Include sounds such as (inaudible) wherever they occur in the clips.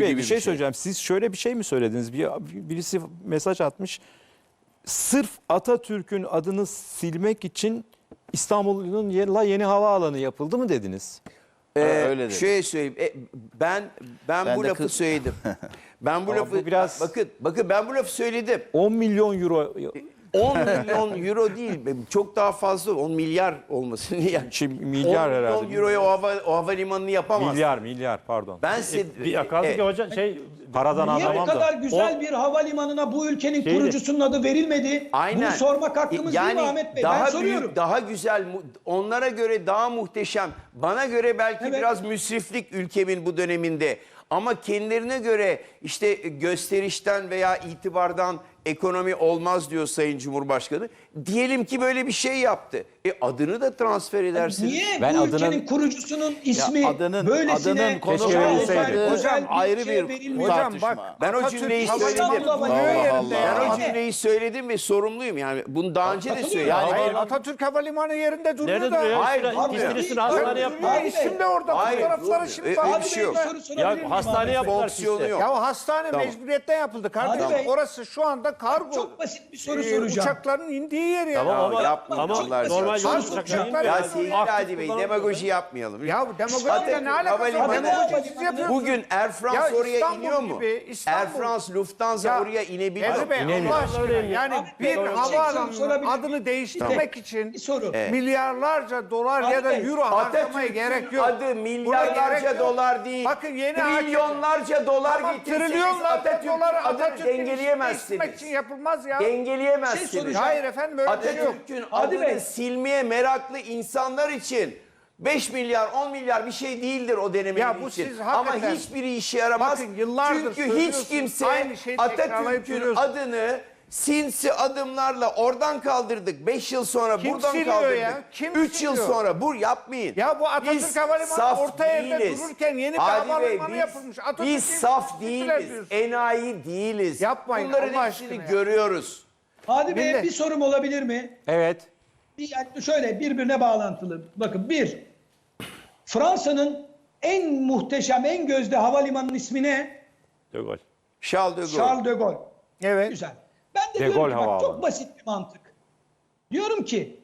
Bey, gibi bir şey söyleyeceğim. Siz şöyle bir şey mi söylediniz? Bir, birisi mesaj atmış. Sırf Atatürk'ün adını silmek için İstanbul'un yeni, yeni havaalanı yapıldı mı dediniz? Ee, öyle dedi. şöyle söyleyeyim. E, ben ben, Ben bu lafı kız- söyledim. (laughs) Ben bu Ama lafı bu biraz- bakın bakın ben bu lafı söyledim. 10 milyon euro 10 milyon euro değil. Çok daha fazla 10 milyar olması (laughs) niye? Şey, milyar 10 herhalde. milyon euroya o, hava, o havalimanını yapamaz. milyar milyar pardon. Ben size Bir kaldı e, ki hocam şey Paradan Niye bu anlamam kadar da. güzel bir havalimanına bu ülkenin Şeydi- kurucusunun adı verilmedi? Aynen. Bunu sormak hakkımız yani değil mi Ahmet Bey? Daha ben soruyorum. büyük, daha güzel, mu- onlara göre daha muhteşem. Bana göre belki Evet. biraz müsriflik ülkemin bu döneminde. Ama kendilerine göre işte gösterişten veya itibardan ekonomi olmaz diyor Sayın Cumhurbaşkanı. Diyelim ki böyle bir şey yaptı. E adını da transfer edersiniz. Niye Ben bu adının- ülkenin kurucusunun ismi adının- böylesine adının konu özel Hocam, ayrı bir- verilmiyor? Hocam, bak Ben o cümleyi söyledim. Allah Allah. Ben o Abi. cümleyi söyledim ve sorumluyum. Yani bunu daha önce de söyledim. Hayır Havalimanı- Atatürk havalimanı yerinde duruyor nerede da. duruyor? Hayır, Hayır, abi, İstiridye'sini abi, hastane abi, yaptılar. abi. İsim de orada Hayır, fotoğrafları şimdi E, var. bir şey soru sorabilir Ya hastane yaptılar işte. yok. Ya hastane mecburiyetten yapıldı kardeşim. Orası şu anda kargo. Çok basit bir soru e, soracağım. Uçakların indiği yer ya. Tamam ama, yapma, ama Allah aşkına. normal yolcu soracağım. uçakları Ya Ya sevgili Aktif Hadi Bey demagoji yapmayalım. Ya demagojiyle Atatürk ne alakası var? Havalimanı- Demagoji siz yapıyorsunuz. Bugün Air France Ya oraya İstanbul iniyor mu? gibi, İstanbul- Air France, Lufthansa Ya, oraya inebiliyor. Emre Bey İnemiyor. Allah aşkına Öyle yani Abi, bir soru- havaalanının sorabilir adını değiştirmek için Bir soru. milyarlarca dolar Abi ya da Bey, euro harcamaya Atatürk'ün gerek yok. adı Buna gerek milyarlarca yok. dolar değil. Bakın yeni trilyonlarca dolar Tamam, getirseniz trilyonlarca Atatürk'ün dolar adını Atatürk'ün ismini değiştirmek dengeleyemezsiniz. için yapılmaz ya. Bir şey Dengeleyemezsiniz. soracağım. Hayır efendim öyle bir şey yok. Atatürk'ün Hadi adını Bey. silmeye meraklı insanlar için 5 milyar 10 milyar bir şey değildir o dönemin Ya bu için. siz Ama hakikaten- hiçbiri işe yaramaz. Bakın yıllardır Çünkü hiç söylüyorsunuz, kimse aynı şeyi tekrarlayıp Atatürk'ün duruyorsunuz. adını sinsi adımlarla oradan kaldırdık. 5 yıl sonra Kim buradan siliyor kaldırdık. ya? Kim 3 yıl siliyor? sonra bu yapmayın. Ya bu Atatürk Biz Havalimanı saf orta yerde değiliz. dururken yeni bir Hadi havalimanı Bey, biz- yapılmış. Atatürk'ün Biz saf değiliz. diyorsun. Enayi değiliz. Yapmayın Bunların Allah hepsini aşkına ya. görüyoruz. Hadi Bey bir sorum olabilir mi? Evet. Bir, yani şöyle birbirine bağlantılı. Bakın bir, Fransa'nın en muhteşem, en gözde havalimanının ismi ne? De Gaulle. Charles de Gaulle. Charles de Gaulle. Evet. Güzel. Ben de De diyorum Gaulle ki bak havaalanı. çok basit bir mantık. Diyorum ki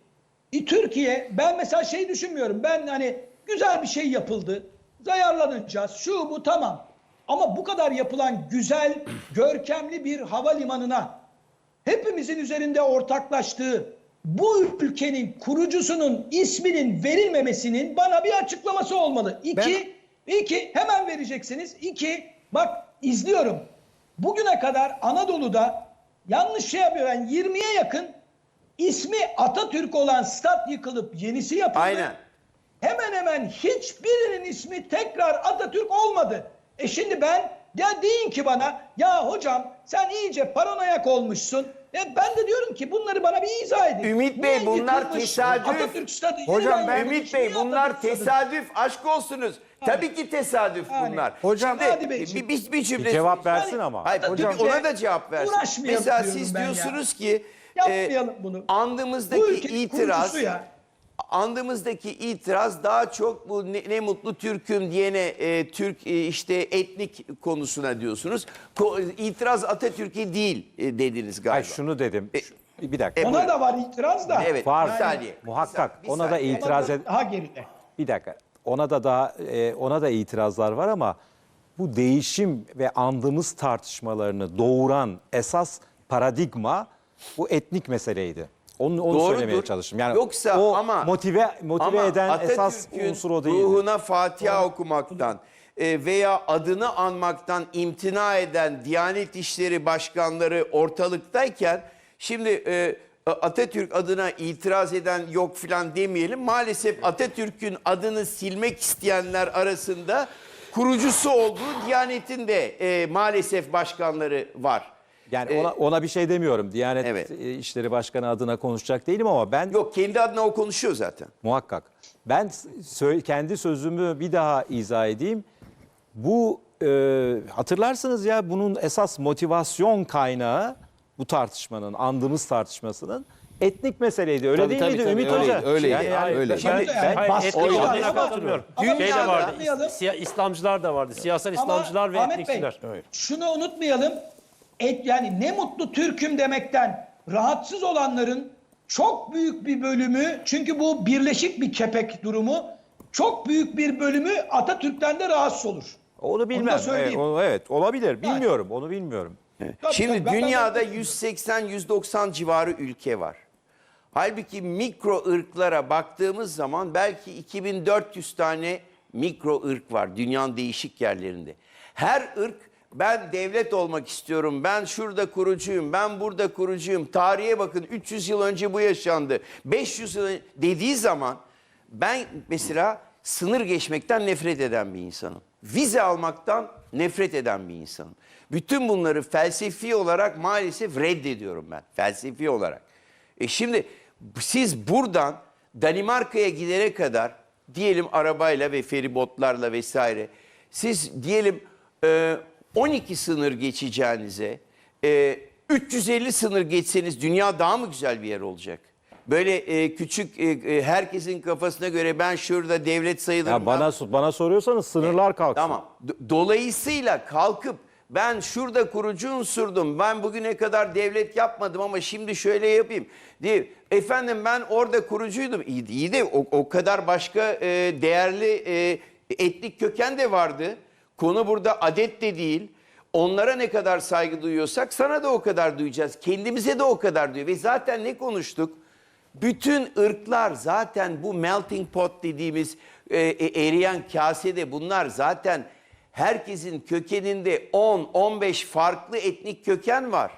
e, Türkiye ben mesela şey düşünmüyorum. Ben hani güzel bir şey yapıldı. Zayarlanacağız. Şu bu tamam. Ama bu kadar yapılan güzel, görkemli bir havalimanına hepimizin üzerinde ortaklaştığı bu ülkenin kurucusunun isminin verilmemesinin bana bir açıklaması olmalı. İki, iki hemen vereceksiniz. İki, bak izliyorum. Bugüne kadar Anadolu'da yanlış şey yapıyor. Yani 20'ye yakın ismi Atatürk olan stat yıkılıp yenisi yapıldı. Aynen. Hemen hemen hiçbirinin ismi tekrar Atatürk olmadı. E şimdi ben ya deyin ki bana ya hocam sen iyice paranoyak olmuşsun. E ben de diyorum ki bunları bana bir izah edin. Ümit Bey, Niye bunlar yıkılmış tesadüf. Atatürk stadı Hocam ben-? Ümit Bey Niye bunlar Atatürk stadı? tesadüf aşk olsunuz. Tabii ki tesadüf Yani. bunlar. Hocam- Şimdi, Hadi Bey, bir, bir, bir cümle Bir cevap versin ama. Hayır, Hocam- ona da cevap versin. Uğraşmayalım Mesela diyorum siz ben ya. diyorsunuz ki Yapmayalım bunu. Bu andımızdaki ülkenin itiraz kurucusu ya. Andımızdaki itiraz daha çok bu ne, ne mutlu Türk'üm diyene e, Türk e, işte etnik konusuna diyorsunuz. Ko- itiraz Atatürk'e değil e, dediniz galiba. Ay şunu dedim. E, Şu- bir dakika. e, Ona da var itiraz da. Evet, Var. bir saniye. Muhakkak. Bir Ona da saniye. itiraz da Daha geride. Bir dakika. Ona da daha e, ona da itirazlar var ama bu değişim ve andığımız tartışmalarını doğuran esas paradigma bu etnik meseleydi. Onu, onu Doğrudur. söylemeye çalıştım. Yani Yoksa o ama motive motive ama eden esas unsur o değil. ruhuna Fatiha okumaktan e, veya adını anmaktan imtina eden Diyanet İşleri Başkanları ortalıktayken şimdi e, Atatürk adına itiraz eden yok filan demeyelim. Maalesef Atatürk'ün adını silmek isteyenler arasında kurucusu olduğu Diyanet'in de e, maalesef başkanları var. Yani E, ona ona bir şey demiyorum. Diyanet Evet. e, İşleri Başkanı adına konuşacak değilim ama ben Yok kendi adına o konuşuyor zaten. Muhakkak. Ben sö- kendi sözümü bir daha izah edeyim. Bu e, hatırlarsınız ya bunun esas motivasyon kaynağı bu tartışmanın, andığımız tartışmasının etnik meseleydi. Öyle Tabii, değil tabii, miydi tabii, Ümit öyleydi, Hoca? öyleydi, Yani- yani ben- Şimdi- ben- Yani baskı o- var o- ama- katılmıyorum. Ama Şey de vardı. Siya- İslamcılar da vardı. Siyasal Ama İslamcılar ve Ahmet etnikçiler. Bey, şunu unutmayalım. Et, yani ne mutlu Türk'üm demekten rahatsız olanların çok büyük bir bölümü çünkü bu birleşik bir kepek durumu çok büyük bir bölümü Atatürk'ten de rahatsız olur. Onu Onu da bilmem. Evet, söyleyeyim. onu- evet olabilir. Bilmiyorum. Onu bilmiyorum. Tabii, Şimdi tabii, dünyada 180-190 civarı ülke var. Halbuki mikro ırklara baktığımız zaman belki 2400 tane mikro ırk var dünyanın değişik yerlerinde. Her ırk ben devlet olmak istiyorum, ben şurada kurucuyum, ben burada kurucuyum. Tarihe bakın 300 yıl önce bu yaşandı. 500 yıl önce dediği zaman ben mesela sınır geçmekten nefret eden bir insanım. Vize almaktan nefret eden bir insanım. Bütün bunları felsefi olarak maalesef reddediyorum ben. Felsefi olarak. E şimdi siz buradan Danimarka'ya gidene kadar diyelim arabayla ve feribotlarla vesaire siz diyelim e, 12 sınır geçeceğinize e, 350 sınır geçseniz dünya daha mı güzel bir yer olacak? Böyle e, küçük e, e, herkesin kafasına göre ben şurada devlet sayılırım. Ya bana bana soruyorsanız sınırlar kalksın. Tamam. Do- Dolayısıyla kalkıp ben şurada kurucu unsurdum. Ben bugüne kadar devlet yapmadım ama şimdi şöyle yapayım. Diye, efendim ben orada kurucuydum. İyi, iyi de o, o kadar başka e, değerli e, etnik köken de vardı. Konu burada adet de değil. Onlara ne kadar saygı duyuyorsak sana da o kadar duyacağız. Kendimize de o kadar duyuyor. Ve zaten ne konuştuk? Bütün ırklar zaten bu melting pot dediğimiz e, e, eriyen kasede bunlar zaten herkesin kökeninde 10-15 farklı etnik köken var.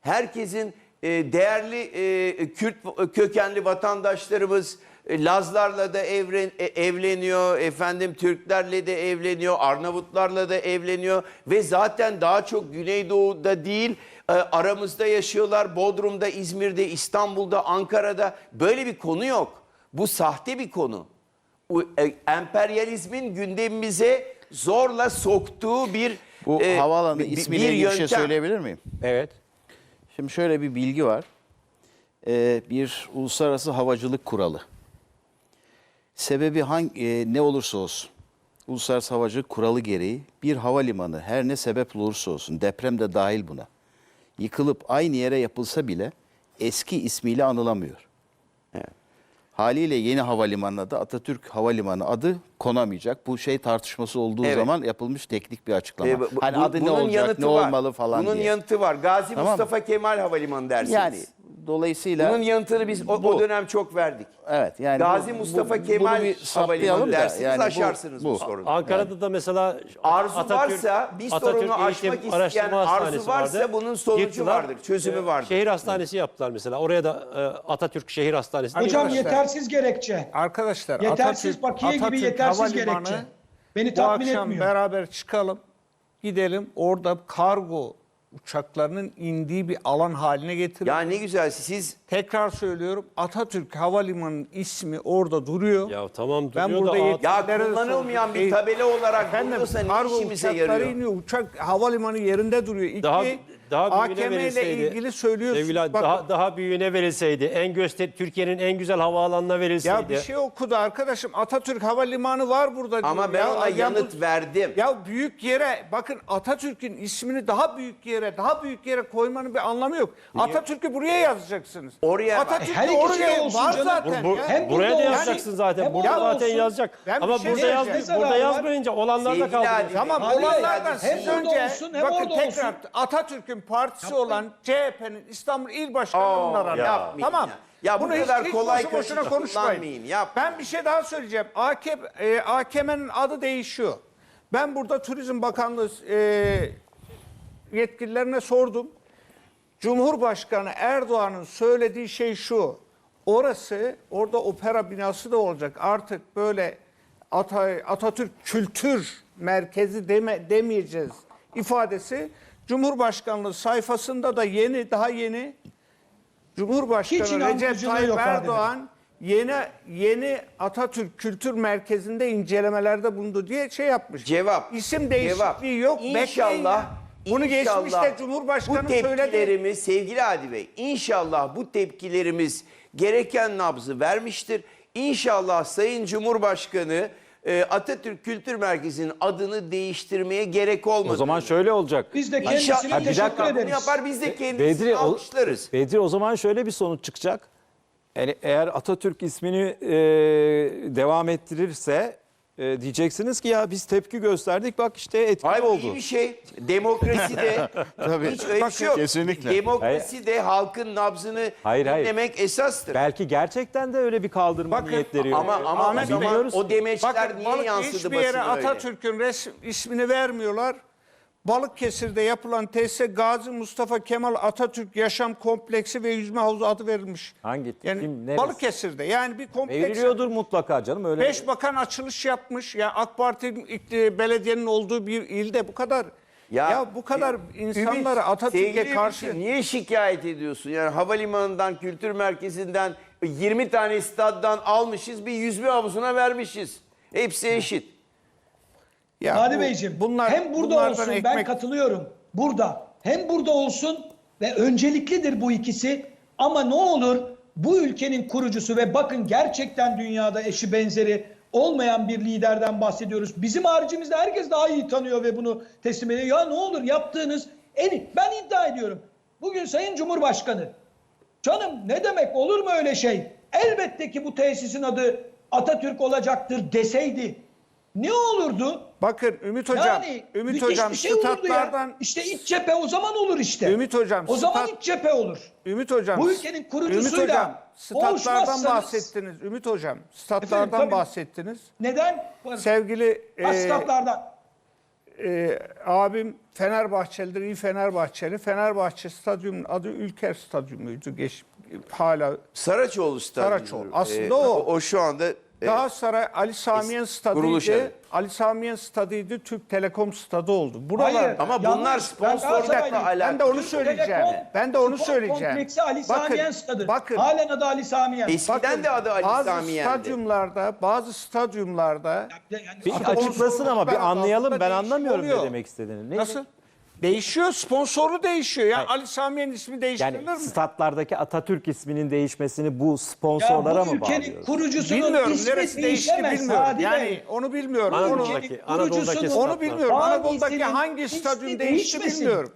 Herkesin e, değerli e, Kürt kökenli vatandaşlarımız e, Lazlarla da evren, e, evleniyor, efendim Türklerle de evleniyor, Arnavutlarla da evleniyor ve zaten daha çok Güneydoğu'da değil e, aramızda yaşıyorlar. Bodrum'da, İzmir'de, İstanbul'da, Ankara'da böyle bir konu yok. Bu sahte bir konu. Bu, e, emperyalizmin gündemimize zorla soktuğu bir Bu e, havaalanı bir- ismiyle bir bir şey söyleyebilir miyim? Evet. Şimdi şöyle bir bilgi var. Ee, bir uluslararası havacılık kuralı. Sebebi hangi, e, ne olursa olsun. Uluslararası havacılık kuralı gereği bir havalimanı her ne sebep olursa olsun deprem de dahil buna. Yıkılıp aynı yere yapılsa bile eski ismiyle anılamıyor. Haliyle yeni havalimanına da Atatürk Havalimanı adı konamayacak. Bu şey tartışması olduğu Evet. zaman yapılmış teknik bir açıklama. E, bu- hani adı ne olacak, ne var. olmalı falan Bunun diye. yanıtı var. Gazi Tamam? Mustafa Kemal Havalimanı dersiniz. Yani dolayısıyla Bunun yanıtını biz o, o Bu. dönem çok verdik. evet yani Gazi bu- Mustafa bu- Kemal Havalimanı dersiniz yani bu- aşarsınız bu, bu. sorunu. Ankara'da da mesela Arzu Atatürk- varsa bir Atatürk sorunu aşmak Araştırma isteyen arzu varsa vardı. bunun sonucu Yıktılar. vardır, çözümü Ee, vardır. Şehir hastanesi yaptılar mesela. Oraya da e, Atatürk Şehir Hastanesi. Hocam yetersiz gerekçe. Arkadaşlar Yetersiz Atatürk- bakiye gibi Atatürk yetersiz Havalimanı gerekçe. Beni Bu tatmin akşam etmiyor. beraber çıkalım. Gidelim orada kargo uçaklarının indiği bir alan haline getirelim. Ya ne güzel siz Tekrar söylüyorum Atatürk Havalimanı'nın ismi orada duruyor. Ya tamam Ben duruyor burada da yet- ya kullanılmayan bir E, tabela olarak Efendim buluyorsa ne kargo işimize uçakları yarıyor? iniyor. Uçak havalimanı yerinde duruyor. İki, daha daha büyüğüne AKM ile verilseydi. ilgili söylüyorsunuz. Sevgili abi, Bakın, daha daha büyüğüne verilseydi. En göster Türkiye'nin en güzel havaalanına verilseydi. ya bir şey okudu arkadaşım. Atatürk Havalimanı var burada diyor. Ama ben Ya, ona ya bu- yanıt verdim. Ya büyük yere bakın Atatürk'ün ismini daha büyük yere, daha büyük yere koymanın bir anlamı yok. Atatürk'ü buraya yazacaksınız. Oraya- Atatürk Her de ikisi de oraya olsun var canım. zaten. Bu- ya. Hem buraya da burada olsun, yazacaksın zaten. hem Burada burada zaten olsun. yazacak. Ben bir Ama şey burada yaz, burada zararı var? yazmayınca olanlarda Sevgili kaldı. Tamam Hayır, olanlardan hem siz burada önce olsun, hem bakın orada tekrar olsun. Atatürk'ün partisi olan CHP'nin İstanbul İl Başkanı Oo, bunlar arıyor. yapmayın Tamam. ya. Ya bu Bunu hiç- kadar hiç kolay boşu boşuna konuşmayın. yapmayın. Ben bir şey daha söyleyeceğim. AKP, e, AKM'nin adı değişiyor. Ben burada Turizm Bakanlığı e, yetkililerine sordum. Cumhurbaşkanı Erdoğan'ın söylediği şey şu. Orası, orada opera binası da olacak. Artık böyle Ata- Atatürk Kültür Merkezi deme, demeyeceğiz ifadesi. Cumhurbaşkanlığı sayfasında da yeni, daha yeni Cumhurbaşkanı Recep Tayyip Erdoğan yeni yeni Atatürk Kültür Merkezi'nde incelemelerde bulundu diye şey yapmış. Cevap. İsim değişikliği Cevap. yok. İnşallah. Bunu İnşallah geçmişte Cumhurbaşkanı bu söyledi. tepkilerimiz sevgili Hadi Bey inşallah bu tepkilerimiz gereken nabzı vermiştir. İnşallah Sayın Cumhurbaşkanı e, Atatürk Kültür Merkezi'nin adını değiştirmeye gerek olmadı. O zaman şöyle olacak. Biz de kendisine Ha, bir teşekkür dakika. bunu ederiz. yapar biz de kendisini Bedri, o, alkışlarız. Bedri o zaman şöyle bir sonuç çıkacak. Yani eğer Atatürk ismini e, devam ettirirse e, diyeceksiniz ki ya biz tepki gösterdik bak işte etki Hayır oldu. iyi bir şey. Demokrasi de (laughs) hiç öyle bir şey yok. kesinlikle. Demokrasi de halkın nabzını Hayır, hayır. dinlemek esastır. Belki gerçekten de öyle bir kaldırma Bakın, niyetleri yok. ama ama Ahmet o zaman bilmiyoruz. o demeçler Bakın niye balık yansıdı hiçbir yere basına öyle? Atatürk'ün resim, ismini vermiyorlar. Balıkesir'de yapılan tesise Gazi Mustafa Kemal Atatürk Yaşam Kompleksi ve Yüzme Havuzu adı verilmiş. Hangi- Yani kim, neresi? Balıkesir'de yani bir kompleks. Veriliyordur mutlaka canım öyle. Beş bakan açılış yapmış. Ya AK Parti belediyenin olduğu bir ilde bu kadar ya, bu kadar insanları Ümit, Atatürk'e karşı Ümit'im, niye şikayet ediyorsun? Yani havalimanından, kültür merkezinden 20 tane staddan almışız, bir yüzme havuzuna vermişiz. Hepsi eşit. Ya Hadi bu- Beyciğim bunlar hem burada olsun ben ekmek katılıyorum. Burada hem burada olsun ve önceliklidir bu ikisi ama ne olur bu ülkenin kurucusu ve bakın gerçekten dünyada eşi benzeri olmayan bir liderden bahsediyoruz. Bizim haricimizde herkes daha iyi tanıyor ve bunu teslim ediyor. Ya ne olur yaptığınız en ben iddia ediyorum. Bugün Sayın Cumhurbaşkanı Canım ne demek olur mu öyle şey? Elbette ki bu tesisin adı Atatürk olacaktır deseydi ne olurdu? Bakın Ümit Hocam, yani Ümit Hocam şey statlardan. İşte iç cephe o zaman olur işte. Ümit Hocam, O zaman stat- iç cephe olur. Ümit Hocam. Bu ülkenin kurucusuyla Ümit Hocam, statlardan bahsettiniz. Ümit Hocam, statlardan Efendim, tabii. bahsettiniz. Neden? Sevgili e, Aslatlardan. e, abim Fenerbahçelidir, iyi Fenerbahçeli. Fenerbahçe stadyumunun adı Ülker Stadyumuydu. Geç, hala Saraçoğlu stadyumu. Saraçoğlu. Aslında o. O şu anda Galatasaray Ali Samiyen kuruluş stadıydı. evi. Ali Samiyen stadıydı, Türk Telekom stadı oldu. Buralar Hayır. Ama yanlış. bunlar Ben sponsorlukla Galatasaraylıyım. alakalı. Ben de onu Türk söyleyeceğim. Telekom Ben de onu Spor söyleyeceğim. Kompleksi Ali Bakın, Samiyen stadı. bakın. Halen adı Ali Samiyen. Eskiden de adı Ali bazı Samiyen'di. stadyumlarda, bazı stadyumlarda Yani Bir açıklasın ama bir anlayalım. altında Ben değişim anlamıyorum oluyor. ne demek istediğini. Neydi? Nasıl? Değişiyor, sponsoru değişiyor. Ya Ali Samiye'nin ismi değiştirilir Yani mi? statlardaki Atatürk isminin değişmesini bu Ya sponsorlara bu mı ülkenin bağlıyoruz? kurucusunun Bilmiyorum ismi neresi değişti değişemez bilmiyorum. Hadi Yani Bey. onu bilmiyorum. Anadolu'daki- ülkenin Anadolu'daki kurucusunun onu bilmiyorum. Anadolu'daki hangi ismi stadyum değişti değişmesin? bilmiyorum.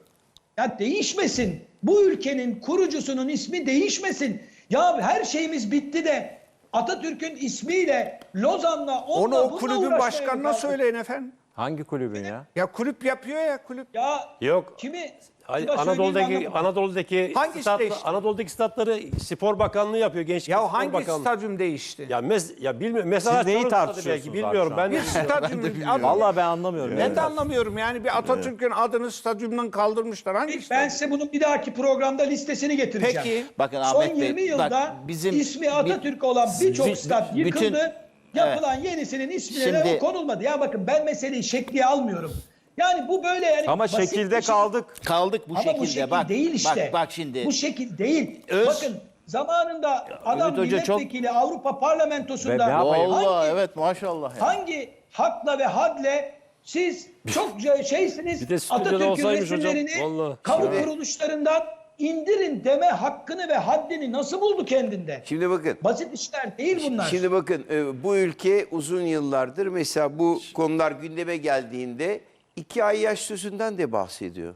Ya değişmesin. Bu ülkenin kurucusunun ismi değişmesin. Ya her şeyimiz bitti de Atatürk'ün ismiyle Lozan'la onunla Onu o bununla kulübün uğraşmaya başkanına söyleyin efendim. Hangi kulübün ya? Ya kulüp yapıyor ya kulüp. Ya Yok. kimi kime söyleyeyim Anadolu'daki. Anadolu'daki Hangisi stat, değişti? Anadolu'daki statları Spor Bakanlığı yapıyor. Gençlik Ya Spor hangi Bakanlığı. stadyum değişti? Ya mes ya bilmiyorum. Mesela Siz neyi Çorum stadı tartışıyorsunuz belki abi bilmiyorum. şu an? Ben de bir stadyumun adı. Vallahi ben anlamıyorum. Ben de anlamıyorum yani bir Atatürk'ün adını stadyumdan kaldırmışlar. Hangi Ben stadyum? size bunun bir dahaki programda listesini getireceğim. Peki. Bakın Son Ahmet Bey, 20 bak yılda bizim ismi Atatürk olan birçok Bütün- stat yıkıldı. Yapılan yenisinin ismine Şimdi- de konulmadı. Ya bakın ben meseleyi şekliye almıyorum. Yani bu böyle yani Ama basit şekilde bir şey. kaldık. kaldık bu Ama şekilde. bu şekil bak, değil işte. Bak, bak şimdi. Bu şekil değil. Öz- Bakın zamanında adam Ümit Hoca çok- milletvekili Avrupa Parlamentosunda Ve ne yapayım? hangi, Vallahi evet maşallah. ya. hangi hakla ve hadle siz çok şeysiniz Bir de stüdyoda Atatürk'ün olsaymış hocam, resimlerini vallahi. kamu kuruluşlarından indirin deme hakkını ve haddini nasıl buldu kendinde? Şimdi bakın. Basit işler değil bunlar. Şimdi bakın e, bu ülke uzun yıllardır mesela bu konular gündeme geldiğinde iki ay yaş sözünden de bahsediyor.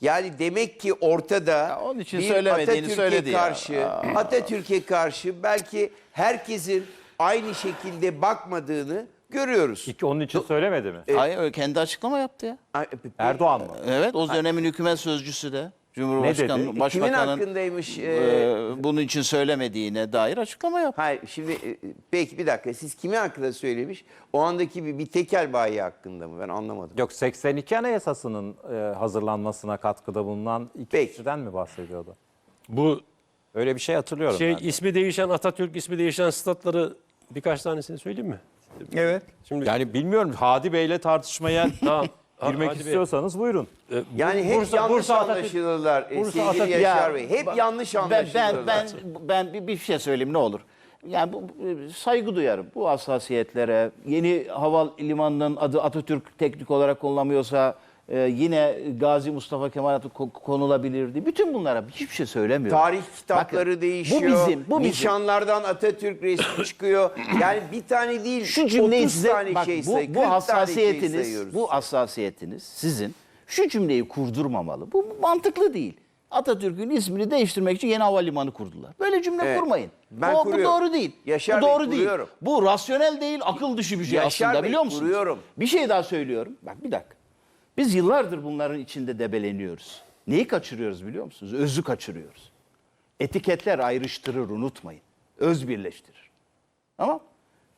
Yani demek ki ortada onun için bir Atatürk'e ya. karşı, Atatürk'e karşı belki herkesin aynı şekilde bakmadığını görüyoruz. İki onun için söylemedi mi? Hayır öyle kendi açıklama yaptı ya. Ay, Erdoğan mı? Evet o dönemin hükümet sözcüsü de. Cumhurbaşkanı, dedi? Kimin Başbakanın hakkındaymış? e, e, bunun için söylemediğine dair açıklama yaptı. Hayır şimdi e, peki bir dakika siz kimin hakkında söylemiş? O andaki bir, bir tekel bayi hakkında mı? Ben anlamadım. Yok 82 Anayasası'nın e, hazırlanmasına katkıda bulunan iki Peki. kişiden mi bahsediyordu? Bu Öyle bir şey hatırlıyorum şey ben. ismi değişen Atatürk ismi değişen statları birkaç tanesini söyleyeyim mi? Evet. Şimdi Yani bilmiyorum Hadi Bey'le tartışmaya tamam. Girmek Hadi istiyorsanız buyurun. E, Yani hep Bursa- yanlış Bursa Atatürk- anlaşılırlar e, Bursa sevgili Atatürk- Yaşar Ya, Bey. Hep ba- yanlış ben, anlaşılırlar. ben, ben, ben bir, bir şey söyleyeyim ne olur. Yani bu, bu- saygı duyarım bu hassasiyetlere. Yeni havalimanının adı Atatürk teknik olarak kullanılmıyorsa e, yine Gazi Mustafa Kemal Atatürk konulabilirdi. Bütün bunlara hiçbir şey söylemiyorum. Tarih kitapları Bakın, değişiyor. Bu bizim, bu bizim. Nişanlardan Atatürk resmi çıkıyor. Yani bir tane değil, Şu cümleyi 30 size tane bak şey bu, say- 40 bu şey hassasiyetiniz, sayıyoruz. bu hassasiyetiniz sizin şu cümleyi kurdurmamalı. Bu mantıklı değil. Atatürk'ün ismini değiştirmek için yeni havalimanı kurdular. Böyle cümle Evet. kurmayın. Ben bu, bu doğru değil. Yaşar bu Bey, doğru değil. kuruyorum. Bu rasyonel değil, akıl dışı bir şey Yaşar aslında Bey, biliyor musunuz? kuruyorum. Bir şey daha söylüyorum. Bak bir dakika. Biz yıllardır bunların içinde debeleniyoruz. Neyi kaçırıyoruz biliyor musunuz? Özü kaçırıyoruz. Etiketler ayrıştırır unutmayın. Öz birleştirir. Tamam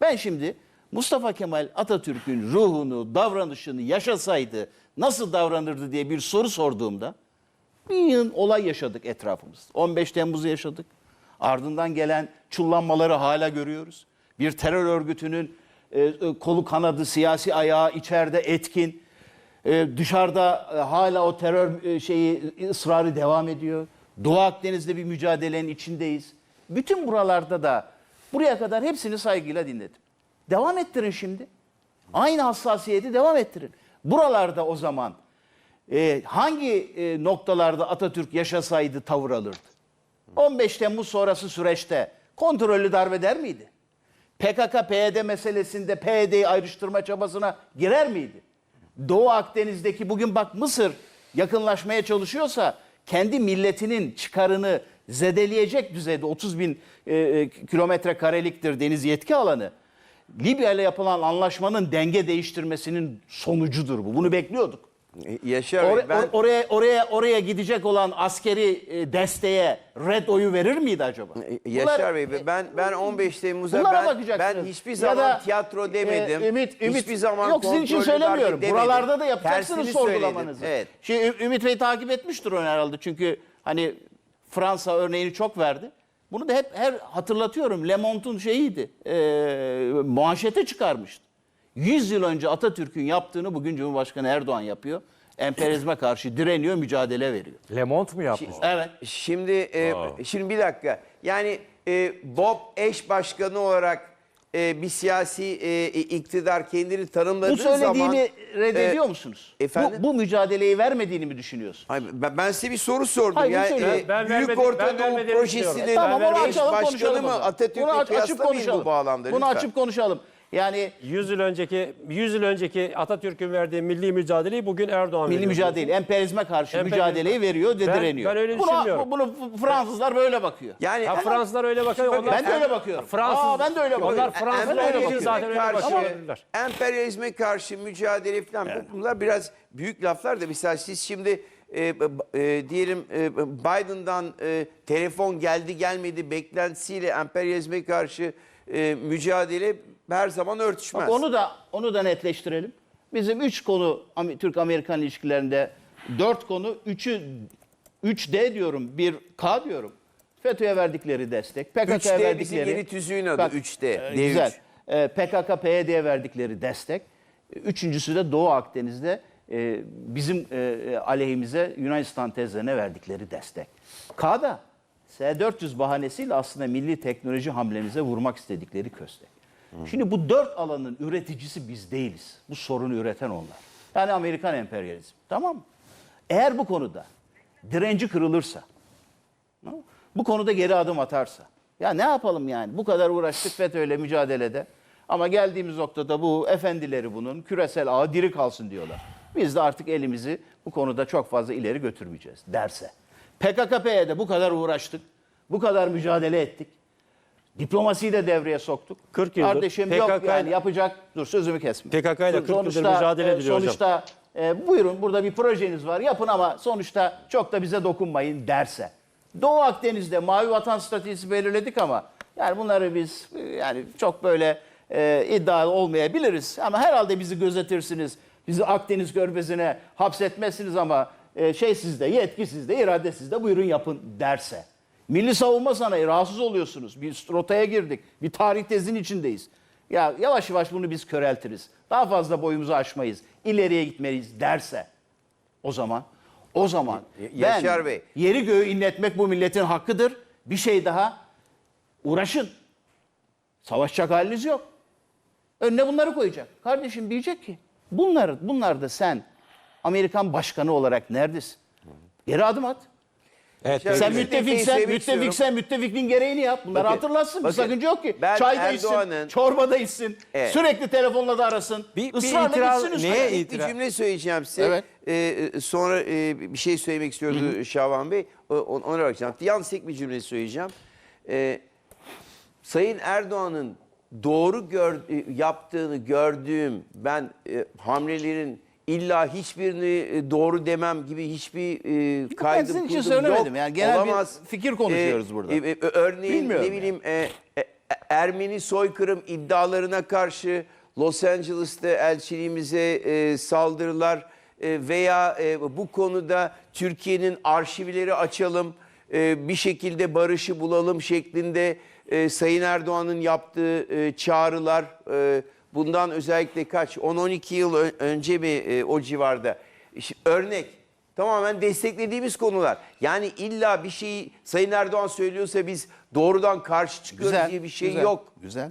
Ben şimdi Mustafa Kemal Atatürk'ün ruhunu, davranışını yaşasaydı nasıl davranırdı diye bir soru sorduğumda bir olay yaşadık etrafımızda. 15 Temmuz'u yaşadık. Ardından gelen çullanmaları hala görüyoruz. Bir terör örgütünün e, e, kolu kanadı, siyasi ayağı içeride etkin. E, dışarıda e, hala o terör e, şeyi ısrarı devam ediyor. Doğu Akdeniz'de bir mücadelenin içindeyiz. Bütün buralarda da buraya kadar hepsini saygıyla dinledim. Devam ettirin şimdi. Aynı hassasiyeti devam ettirin. Buralarda o zaman e, hangi e, noktalarda Atatürk yaşasaydı tavır alırdı? 15 Temmuz sonrası süreçte kontrollü darbe der miydi? PKK-PYD meselesinde PYD'yi ayrıştırma çabasına girer miydi? Doğu Akdeniz'deki bugün bak Mısır yakınlaşmaya çalışıyorsa kendi milletinin çıkarını zedeleyecek düzeyde 30 bin e, e, kilometre kareliktir deniz yetki alanı. Libya ile yapılan anlaşmanın denge değiştirmesinin sonucudur bu. Bunu bekliyorduk. Yaşar Bey, Or- ben or- oraya oraya oraya gidecek olan askeri e, desteğe red oyu verir miydi acaba? Yaşar Bunlar- Bey ben ben 15 Temmuz'a Bunlara ben bakacaksınız. ben hiçbir Ya zaman da, tiyatro demedim. e, Ümit, Ümit, hiçbir zaman yok sizin için kontrollü söylemiyorum. demedim. Buralarda da yapacaksınız Tersini söyledim. sorgulamanızı. Evet. Şimdi Ü- Ümit Bey takip etmiştir onu herhalde. Çünkü hani Fransa örneğini çok verdi. Bunu da hep her hatırlatıyorum. Le Monde'un şeyiydi. E, manşete çıkarmıştı. 100 yıl önce Atatürk'ün yaptığını bugün Cumhurbaşkanı Erdoğan yapıyor. Emperyalizme karşı direniyor, mücadele veriyor. Lemont mu yapmış? Evet. Şimdi e, şimdi bir dakika. Yani e, Bob eş başkanı olarak e, bir siyasi e, iktidar kendini tanımladığı Bu söylediğini zaman reddediyor e, musunuz? efendim? Bu, bu mücadeleyi vermediğini mi düşünüyorsunuz? Ay, ben, ben size bir soru sordum. Hayır, yani, söylüyorum. e, Ben Büyük vermedim- Orta ben Doğu vermediğimi Projesi'nin düşünüyorum. Tamam onu eş açalım başkanı konuşalım. mı. Atatürk'le Bunu aç- açıp kıyaslamayın bu konuşalım. bağlamda Bunu lütfen. açıp konuşalım. Yani 100 yıl önceki 100 yıl önceki Atatürk'ün verdiği milli mücadeleyi bugün Erdoğan milli veriyor. mücadele, emperyalizme karşı Emperyalizme- mücadeleyi veriyor, Ben- direniyor. ben öyle Buna- düşünmüyorum. Bunu Fransızlar böyle bakıyor. Yani Ha, Fransızlar öyle bakıyor. Onlar, Ben de öyle bakıyorum. Fransız, Aa, ben de öyle bakıyorum. Onlar Fransızlar Ben de öyle için bakıyorum. zaten öyle karşı, bakıyor olabilirler. emperyalizme karşı mücadele falan bu- bunlar biraz büyük laflar da mesela siz şimdi e, b- e, diyelim e, Biden'dan e, telefon geldi gelmedi beklentisiyle emperyalizme karşı e, mücadele her zaman örtüşmez. Bak onu da onu da netleştirelim. Bizim üç konu Am- Türk-Amerikan ilişkilerinde dört konu, üçü 3D diyorum, bir K diyorum. FETÖ'ye verdikleri destek, PKK'ya 3D verdikleri... bizim yeni tüzüğün adı, 3D, e, D3. Güzel. E, PKK, PYD'ye verdikleri destek. Üçüncüsü de Doğu Akdeniz'de e, bizim e, aleyhimize Yunanistan tezlerine verdikleri destek. K'da S-400 bahanesiyle aslında milli teknoloji hamlemize vurmak istedikleri köstek. Şimdi bu dört alanın üreticisi biz değiliz. Bu sorunu üreten onlar. Yani Amerikan emperyalizmi. Tamam? Eğer bu konuda direnci kırılırsa? Bu konuda geri adım atarsa. Ya ne yapalım yani? Bu kadar uğraştık FETÖ'yle mücadelede. Ama geldiğimiz noktada bu efendileri bunun küresel ağı diri kalsın diyorlar. Biz de artık elimizi bu konuda çok fazla ileri götürmeyeceğiz derse. PKK-PYD'de bu kadar uğraştık. Bu kadar mücadele ettik. Diplomasiyi de devreye soktuk. 40 yıldır Kardeşim yok PKK 'yla yani yapacak. Dur sözümü kesme. PKK 'yla 40 yıldır Sonuçta, mücadele e, ediliyor hocam. Sonuçta e, buyurun burada bir projeniz var yapın ama sonuçta çok da bize dokunmayın derse. Doğu Akdeniz'de mavi vatan stratejisi belirledik ama yani bunları biz e, yani çok böyle e, iddialı olmayabiliriz. Ama herhalde bizi gözetirsiniz. Bizi Akdeniz körfezine hapsetmezsiniz ama e, şey sizde, yetki sizde, irade sizde buyurun yapın derse. Milli savunma sanayi rahatsız oluyorsunuz. Bir rotaya girdik. Bir tarih tezin içindeyiz. Ya yavaş yavaş bunu biz köreltiriz. Daha fazla boyumuzu aşmayız. İleriye gitmeliyiz derse. O zaman o zaman Y- ben Yaşar Bey. yeri göğü inletmek bu milletin hakkıdır. Bir şey daha uğraşın. Savaşacak haliniz yok. Önüne bunları koyacak. Kardeşim diyecek ki bunları bunlar da sen Amerikan başkanı olarak neredesin? Geri adım at. Evet, Sen müttefiksen, söylemek müttefiksen müttefikliğin gereğini yap. Bunları Bakın, hatırlatsın. Bir bakın. sakınca yok ki. Ben Çayda içsin, Erdoğan'ın- çorbada içsin. Evet. Sürekli telefonla da arasın. Bir- bir Israrla itiraz- gitsin üstüne. neye Bir cümle söyleyeceğim size. Evet. Ee, sonra e, bir şey söylemek istiyordu Şaban Bey. O- on- Ona bakacağım. Yalnız tek bir cümle söyleyeceğim. Ee, Sayın Erdoğan'ın doğru gör, e, yaptığını gördüğüm ben e, hamlelerin illa hiçbirini e, doğru demem gibi hiçbir e, kaydım sizin için kurdum söylemedim. yok. Yani genel bir Olamaz. fikir konuşuyoruz burada. e, e, örneğin Bilmiyorum ne bileyim e, e, Ermeni soykırım iddialarına karşı Los Angeles'ta elçiliğimize e, saldırılar e, veya e, bu konuda Türkiye'nin arşivleri açalım, e, bir şekilde barışı bulalım şeklinde e, Sayın Erdoğan'ın yaptığı e, çağrılar e, bundan özellikle kaç 10-12 yıl önce mi e, o civarda İşte örnek tamamen desteklediğimiz konular. Yani illa bir şeyi Sayın Erdoğan söylüyorsa biz doğrudan karşı çıkıyoruz Güzel, diye bir şey güzel, yok. Güzel.